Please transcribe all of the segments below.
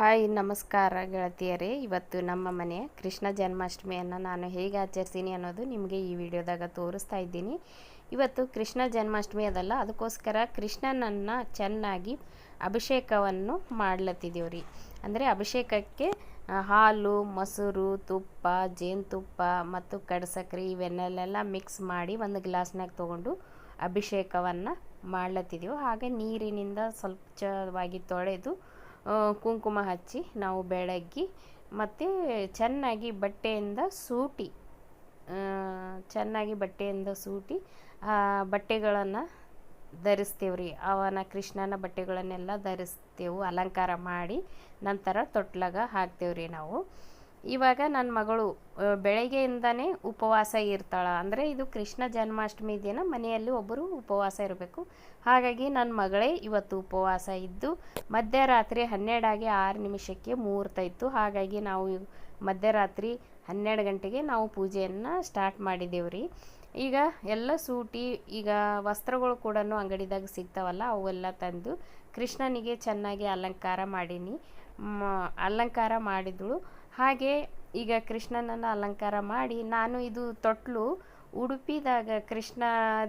Hi, ನಮಸ್ಕಾರ ಗೆಳತಿಯರೇ. ಇವತ್ತು ನಮ್ಮ ಮನೆಯ ಕೃಷ್ಣ ಜನ್ಮಾಷ್ಟಮಿಯನ್ನು ನಾನು ಹೇಗೆ ಆಚರಿಸ್ತೀನಿ ಅನ್ನೋದು ನಿಮಗೆ ಈ ವಿಡಿಯೋದಾಗ ತೋರಿಸ್ತಾ ಇದ್ದೀನಿ. ಇವತ್ತು ಕೃಷ್ಣ ಜನ್ಮಾಷ್ಟಮಿ ಅದಲ್ಲ, ಅದಕ್ಕೋಸ್ಕರ ಕೃಷ್ಣನನ್ನು ಚೆನ್ನಾಗಿ ಅಭಿಷೇಕವನ್ನು ಮಾಡ್ಲತ್ತಿದ್ದೀವಿ ರೀ ಅಂದರೆ ಅಭಿಷೇಕಕ್ಕೆ ಹಾಲು, ಮೊಸರು, ತುಪ್ಪ, ಜೇನುತುಪ್ಪ ಮತ್ತು ಕಡಸಕ್ರಿ ಇವನ್ನೆಲ್ಲ ಮಿಕ್ಸ್ ಮಾಡಿ ಒಂದು ಗ್ಲಾಸ್ನಾಗ ತೊಗೊಂಡು ಅಭಿಷೇಕವನ್ನು ಮಾಡ್ಲತ್ತಿದ್ದೀವಿ ಹಾಗೆ ನೀರಿನಿಂದ ಸ್ವಲ್ಪವಾಗಿ ತೊಳೆದು ಕುಂಕುಮ ಹಚ್ಚಿ ನಾವು ಬೆಳಗ್ಗೆ ಮತ್ತು ಚೆನ್ನಾಗಿ ಬಟ್ಟೆಯಿಂದ ಸೂಟಿ ಚೆನ್ನಾಗಿ ಬಟ್ಟೆಯಿಂದ ಸೂಟಿ ಬಟ್ಟೆಗಳನ್ನು ಧರಿಸ್ತೇವೆ ರೀ. ಅವನ ಕೃಷ್ಣನ ಬಟ್ಟೆಗಳನ್ನೆಲ್ಲ ಧರಿಸ್ತೇವೆ, ಅಲಂಕಾರ ಮಾಡಿ, ನಂತರ ತೊಟ್ಲಾಗ ಹಾಕ್ತೇವೆ ರೀ ನಾವು. ಇವಾಗ ನನ್ನ ಮಗಳು ಬೆಳಗ್ಗೆಯಿಂದನೇ ಉಪವಾಸ ಇರ್ತಾಳೆ. ಅಂದರೆ ಇದು ಕೃಷ್ಣ ಜನ್ಮಾಷ್ಟಮಿ ದಿನ, ಮನೆಯಲ್ಲಿ ಒಬ್ಬರು ಉಪವಾಸ ಇರಬೇಕು. ಹಾಗಾಗಿ ನನ್ನ ಮಗಳೇ ಇವತ್ತು ಉಪವಾಸ ಇದ್ದು, ಮಧ್ಯರಾತ್ರಿ ಹನ್ನೆರಡಾಗಿ ಆರು ನಿಮಿಷಕ್ಕೆ ಮುಹೂರ್ತ ಇತ್ತು. ಹಾಗಾಗಿ ನಾವು ಮಧ್ಯರಾತ್ರಿ ಹನ್ನೆರಡು ಗಂಟೆಗೆ ನಾವು ಪೂಜೆಯನ್ನು ಸ್ಟಾರ್ಟ್ ಮಾಡಿದ್ದೇವೆ ರೀ ಈಗ ಎಲ್ಲ ಸೂಟಿ, ಈಗ ವಸ್ತ್ರಗಳು ಕೂಡ ಅಂಗಡಿದಾಗ ಸಿಗ್ತಾವಲ್ಲ, ಅವೆಲ್ಲ ತಂದು ಕೃಷ್ಣನಿಗೆ ಚೆನ್ನಾಗಿ ಅಲಂಕಾರ ಮಾಡೀನಿ. ಅಲಂಕಾರ ಮಾಡಿದಳು. ಹಾಗೆ ಈಗ ಕೃಷ್ಣನನ್ನು ಅಲಂಕಾರ ಮಾಡಿ ನಾನು ಇದು ತೊಟ್ಲು ಉಡುಪಿದಾಗ ಕೃಷ್ಣ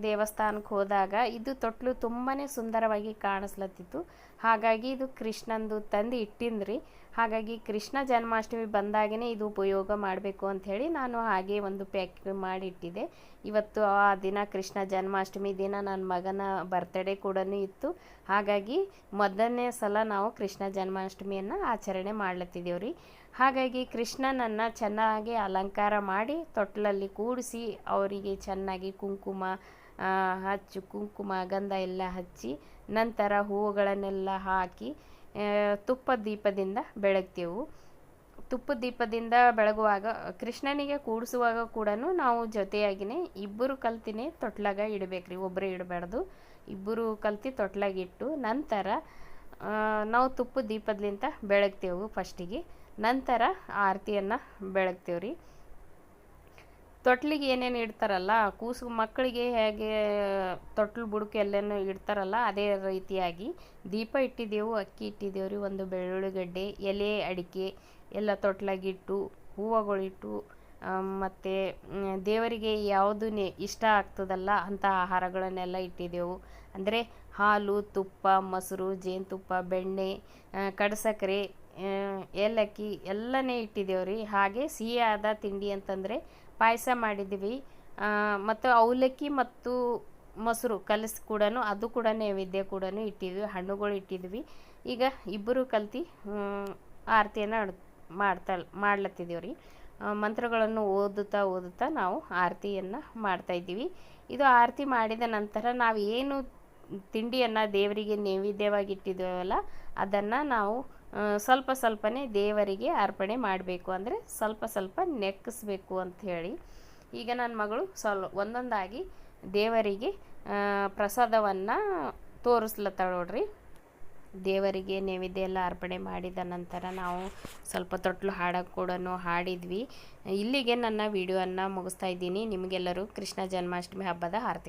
ದೇವಸ್ಥಾನಕ್ಕೆ ಹೋದಾಗ ಇದು ತೊಟ್ಲು ತುಂಬಾ ಸುಂದರವಾಗಿ ಕಾಣಿಸ್ಲತ್ತಿತ್ತು. ಹಾಗಾಗಿ ಇದು ಕೃಷ್ಣಂದು ತಂದು ಇಟ್ಟಿನ್ರಿ ಹಾಗಾಗಿ ಕೃಷ್ಣ ಜನ್ಮಾಷ್ಟಮಿ ಬಂದಾಗೇ ಇದು ಉಪಯೋಗ ಮಾಡಬೇಕು ಅಂಥೇಳಿ ನಾನು ಹಾಗೆ ಒಂದು ಪ್ಯಾಕ್ ಮಾಡಿ ಇಟ್ಟಿದ್ದೆ ಇವತ್ತು ಆ ದಿನ ಕೃಷ್ಣ ಜನ್ಮಾಷ್ಟಮಿ ದಿನ ನನ್ನ ಮಗನ ಬರ್ತಡೇ ಕೂಡ ಇತ್ತು. ಹಾಗಾಗಿ ಮೊದಲನೇ ಸಲ ನಾವು ಕೃಷ್ಣ ಜನ್ಮಾಷ್ಟಮಿಯನ್ನು ಆಚರಣೆ ಮಾಡ್ಲತ್ತಿದ್ದೇವೆ ರೀ ಹಾಗಾಗಿ ಕೃಷ್ಣನನ್ನು ಚೆನ್ನಾಗಿ ಅಲಂಕಾರ ಮಾಡಿ ತೊಟ್ಲಲ್ಲಿ ಕೂಡಿಸಿ ಅವರಿಗೆ ಚೆನ್ನಾಗಿ ಕುಂಕುಮ ಹಚ್ಚು ಕುಂಕುಮ, ಗಂಧ ಎಲ್ಲ ಹಚ್ಚಿ ನಂತರ ಹೂವುಗಳನ್ನೆಲ್ಲ ಹಾಕಿ ತುಪ್ಪ ದೀಪದಿಂದ ಬೆಳಗ್ತೇವೆ. ತುಪ್ಪ ದೀಪದಿಂದ ಬೆಳಗುವಾಗ, ಕೃಷ್ಣನಿಗೆ ಕೂಡಿಸುವಾಗ ಕೂಡ ನಾವು ಜೊತೆಯಾಗಿನೇ ಇಬ್ಬರು ಕಲ್ತಿನೇ ತೊಟ್ಲಾಗ ಇಡಬೇಕ್ರಿ ಒಬ್ಬರು ಇಡಬಾರ್ದು. ಇಬ್ಬರು ಕಲ್ತಿ ತೊಟ್ಲಾಗಿಟ್ಟು ನಂತರ ನಾವು ತುಪ್ಪ ದೀಪದಿಂದ ಬೆಳಗ್ತೇವೆ ಫಸ್ಟಿಗೆ. ನಂತರ ಆರತಿಯನ್ನು ಬೆಳಗ್ತೇವೆ ರೀ ತೊಟ್ಲಿಗೆ ಏನೇನು ಇಡ್ತಾರಲ್ಲ, ಕೂಸು ಮಕ್ಕಳಿಗೆ ಹೇಗೆ ತೊಟ್ಲು ಬುಡಕ್ಕೆ ಎಲ್ಲೇನು ಇಡ್ತಾರಲ್ಲ, ಅದೇ ರೀತಿಯಾಗಿ ದೀಪ ಇಟ್ಟಿದ್ದೆವು, ಅಕ್ಕಿ ಇಟ್ಟಿದ್ದೇವೆ ರೀ, ಒಂದು ಬೆಳ್ಳುಳ್ಳಿಗಡ್ಡೆ, ಎಲೆ ಅಡಿಕೆ ಎಲ್ಲ ತೊಟ್ಲಾಗಿಟ್ಟು, ಹೂವುಗಳಿಟ್ಟು ಮತ್ತು ದೇವರಿಗೆ ಯಾವುದು ಇಷ್ಟ ಆಗ್ತದಲ್ಲ ಅಂಥ ಆಹಾರಗಳನ್ನೆಲ್ಲ ಇಟ್ಟಿದ್ದೆವು. ಅಂದರೆ ಹಾಲು, ತುಪ್ಪ, ಮೊಸರು, ಜೇನುತುಪ್ಪ, ಬೆಣ್ಣೆ ಕಡಸಕ್ಕರೆ ಏಲಕ್ಕಿ ಎಲ್ಲನೇ ಇಟ್ಟಿದ್ದೇವೆ ರೀ. ಹಾಗೆ ಸಿಹಿಯಾದ ತಿಂಡಿ ಅಂತಂದರೆ ಪಾಯಸ ಮಾಡಿದ್ದೀವಿ. ಮತ್ತು ಅವಲಕ್ಕಿ ಮತ್ತು ಮೊಸರು ಕಲಸಿ ಕೂಡ ಅದು ಕೂಡ ನೈವೇದ್ಯ ಕೂಡ ಇಟ್ಟಿದ್ವಿ, ಹಣ್ಣುಗಳು ಇಟ್ಟಿದ್ವಿ. ಈಗ ಇಬ್ಬರು ಕಲ್ತು ಆರತಿಯನ್ನು ಮಾಡ್ತಾ ಮಾಡ್ಲತ್ತಿದ್ದೀವಿ ರೀ ಮಂತ್ರಗಳನ್ನು ಓದುತ್ತಾ ಓದುತ್ತಾ ನಾವು ಆರತಿಯನ್ನು ಮಾಡ್ತಾಯಿದ್ದೀವಿ ಇದು ಆರತಿ ಮಾಡಿದ ನಂತರ ನಾವು ಏನು ತಿಂಡಿಯನ್ನು ದೇವರಿಗೆ ನೈವೇದ್ಯವಾಗಿ ಇಟ್ಟಿದ್ದೇವಲ್ಲ, ಅದನ್ನು ನಾವು ಸ್ವಲ್ಪ ಸ್ವಲ್ಪನೇ ದೇವರಿಗೆ ಅರ್ಪಣೆ ಮಾಡಬೇಕು ಅಂದರೆ ಸ್ವಲ್ಪ ಸ್ವಲ್ಪ ನೆಕ್ಕಿಸ್ಬೇಕು ಅಂತ ಹೇಳಿ. ಈಗ ನನ್ನ ಮಗಳು ಸ್ವಲ್ ಒಂದೊಂದಾಗಿ ದೇವರಿಗೆ ಪ್ರಸಾದವನ್ನು ತೋರಿಸ್ಲತ್ತಾಳ ನೋಡ್ರಿ. ದೇವರಿಗೆ ನೈವೇದ್ಯ ಎಲ್ಲ ಅರ್ಪಣೆ ಮಾಡಿದ ನಂತರ ನಾವು ಸ್ವಲ್ಪ ತೊಟ್ಲು ಹಾಡಕ್ಕೆ ಕೂಡ ಹಾಡಿದ್ವಿ. ಇಲ್ಲಿಗೆ ನನ್ನ ವಿಡಿಯೋವನ್ನು ಮುಗಿಸ್ತಾ ಇದ್ದೀನಿ. ನಿಮಗೆಲ್ಲರೂ ಕೃಷ್ಣ ಜನ್ಮಾಷ್ಟಮಿ ಹಬ್ಬದ ಆರತಿ